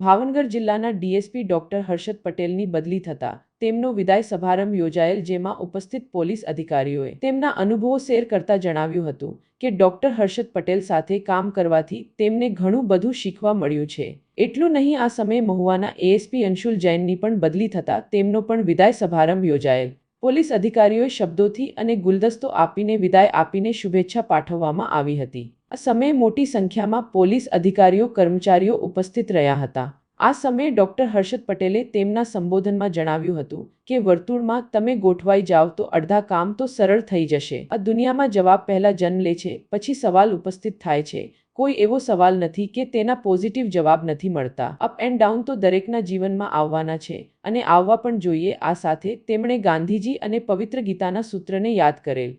ભાવનગર જિલ્લાના DSP doctor Harshad પટેલની બદલી થતા તેમનો વિદાય સમારંભ યોજાયેલ જેમાં ઉપસ્થિત પોલીસ અધિકારીઓએ તેમના અનુભવો શેર કરતા જણાવ્યું હતું કે ડોક્ટર હર્ષદ પટેલ સાથે કામ કરવાથી તેમને ઘણું બધું શીખવા મળ્યું છે. એટલું નહીં, આ સમયે મહુવાના એએસપી અંશુલ જૈનની પણ બદલી થતા તેમનો પણ વિદાય સમારંભ યોજાયેલ. પોલીસ અધિકારીઓએ શબ્દોથી અને ગુલદસ્તો આપીને વિદાય આપીને શુભેચ્છા પાઠવવામાં આવી હતી. આ સમયે મોટી સંખ્યામાં પોલીસ અધિકારીઓ, કર્મચારીઓ ઉપસ્થિત રહ્યા હતા. આ સમયે ડોક્ટર હર્ષદ પટેલે તેમના સંબોધનમાં જણાવ્યું હતું કે, વર્તુળમાં તમે ગોઠવાઈ જાઓ તો અડધા કામ તો સરળ થઈ જશે. આ દુનિયામાં જવાબ પહેલા જન્મ લે છે, પછી સવાલ ઉપસ્થિત થાય છે. કોઈ એવો સવાલ નથી કે તેના પોઝિટિવ જવાબ નથી મળતા. અપ એન્ડ ડાઉન તો દરેકના જીવનમાં આવવાના છે અને આવવા પણ જોઈએ. આ સાથે તેમણે ગાંધીજી અને પવિત્ર ગીતાના સૂત્રને યાદ કરેલ.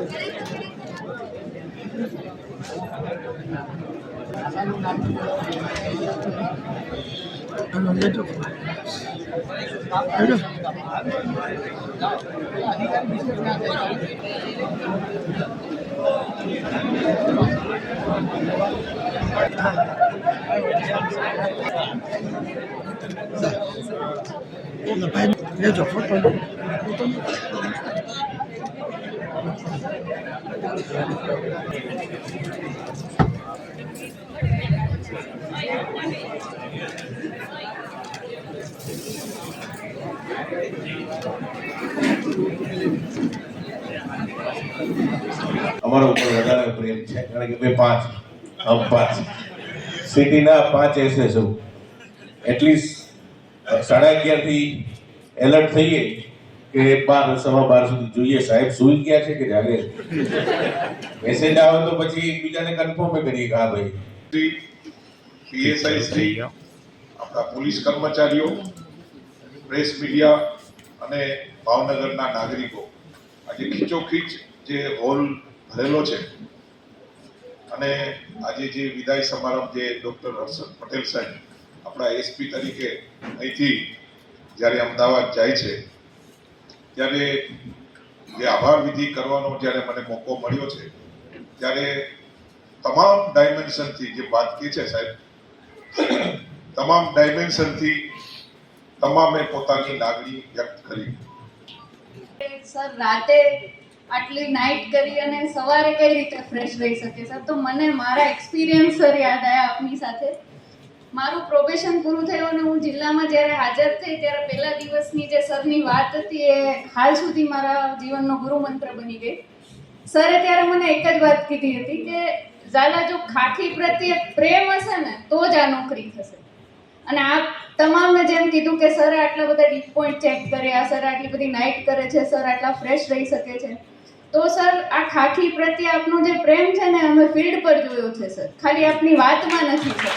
내줘. 내줘. 오늘 배 내줘. 포토. 포토. અમારા ઉપર વધારે પ્રેમ છે, કારણ કે પાંચ. હમ પાંચ. સિટીના પાંચ એસએસઓ એટલીસ્ટ સાડા અગિયારથી એલર્ટ થઈએ કે બાર, સવા બાર સુધી જોઈએ. સાહેબ સુઈ ગયા છે કે જાગે મેસેજ આવે તો પછી એકબીજાને કન્ફર્મ કરીએ કે હા ભાઈ. પીએસઆઈ શ્રી આપણા પોલીસ કર્મચારીઓ પ્રેસ મીડિયા અને ભાવનગરના નાગરિકો. આજે ખીચોખીચ જે હોલ ભરેલો છે અને આજે જે વિદાય સમારંભ જે ડૉક્ટર હર્ષદ પટેલ સાહેબ આપણા એસપી તરીકે અહીંથી જ્યારે અમદાવાદ જાય છે ત્યારે જે આભાર વિધિ કરવાનો જ્યારે મને મોકો મળ્યો છે ત્યારે તમામ ડાયમેન્શનથી જે વાત કહી છે સાહેબ તમામ ડાયમેન્શનથી તમામે પોતાની લાગણી વ્યક્ત કરી. સર, રાતે આટલી નાઇટ કરી અને સવારે કઈ રીતે ફ્રેશ રહી શકે સર, તો મને મારા એક્સપિરિયન્સ સર યાદ આવ્યા આપની સાથે. મારું પ્રોબેશન પૂરું થયું અને હું જિલ્લામાં જ્યારે હાજર થઈ, ત્યારે પહેલા દિવસની જે સરની વાત હતી એ હાલ સુધી મારા જીવનનો ગુરુ મંત્ર બની ગઈ. સરે ત્યારે મને એક જ વાત કીધી હતી કે ઝાલા જો ખાખી પ્રત્યે પ્રેમ હશે ને, તો જ આ નોકરી થશે. અને આ તમામને જેમ કીધું કે સર આટલા બધા ડીપ પોઈન્ટ ચેક કર્યા સર આટલી બધી નાઇટ કરે છે, સર આટલા ફ્રેશ રહી શકે છે. તો સર, આ ખાખી પ્રત્યે આપનો જે પ્રેમ છે ને, અમે ફિલ્ડ પર જોયો છે, સર. ખાલી આપની વાતમાં નથી, સર.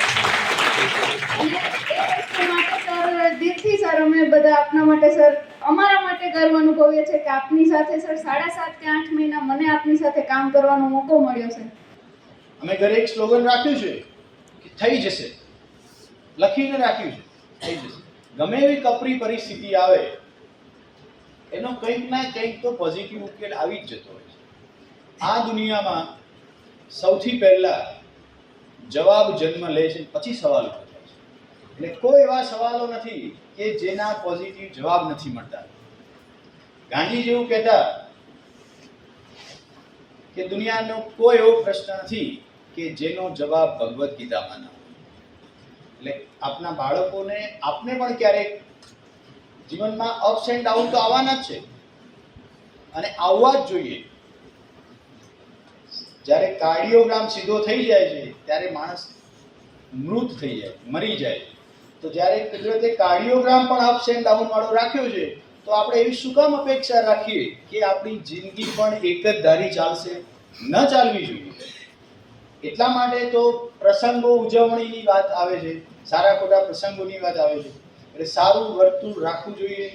દિલથી સર, અમે બધા આપના માટે, સર, અમારા માટે ગર્વ અનુભવીએ છીએ કે આપની સાથે, સર, સાડા સાત કે આઠ મહિના મને આપની સાથે કામ કરવાનો મોકો મળ્યો છે અમે ઘરે એક સ્લોગન રાખ્યું છે કે થઈ જશે. લખીને રાખ્યું છે, થઈ જશે. ગમે એવી કપરી પરિસ્થિતિ આવે, એનો કંઈક ના કંઈક તો પોઝિટિવ ઉકેલ આવી જ જતો હોય છે. આ દુનિયામાં સૌથી પહેલા જવાબ જન્મ લે છે પછી સવાલ થાય છે. એટલે કોઈ એવા સવાલો નથી કે જેના પોઝિટિવ જવાબ નથી મળતા. ગાંધી જેવું કહેતા કે દુનિયાનો કોઈ એવો પ્રશ્ન નથી કે જેનો જવાબ ભગવદ્ ગીતામાં ના એટલે આપના બાળકોને, આપને પણ ક્યારેક જીવનમાં અપ્સ એન્ડ ડાઉન તો આવવાના જ છે. અને આવવા જ જોઈએ. જ્યારે કાર્ડિયોગ્રામ સીધો થઈ જાય છે, ત્યારે માણસ મૃત થઈ જાય, મરી જાય. તો જ્યારે કુદરતે કાર્ડિયોગ્રામ પણ અપ્સ એન્ડ ડાઉન વાળો રાખ્યો છે, તો આપણે એવી શું કામ અપેક્ષા રાખીએ કે આપણી જિંદગી પણ એક જ ધારી ચાલશે? ન ચાલવી જોઈએ. એટલા માટે તો પ્રસંગો ઉજવણીની વાત આવે છે, સારા ખોટા પ્રસંગોની વાત આવે છે, એટલે સારું વર્તુળ રાખવું જોઈએ.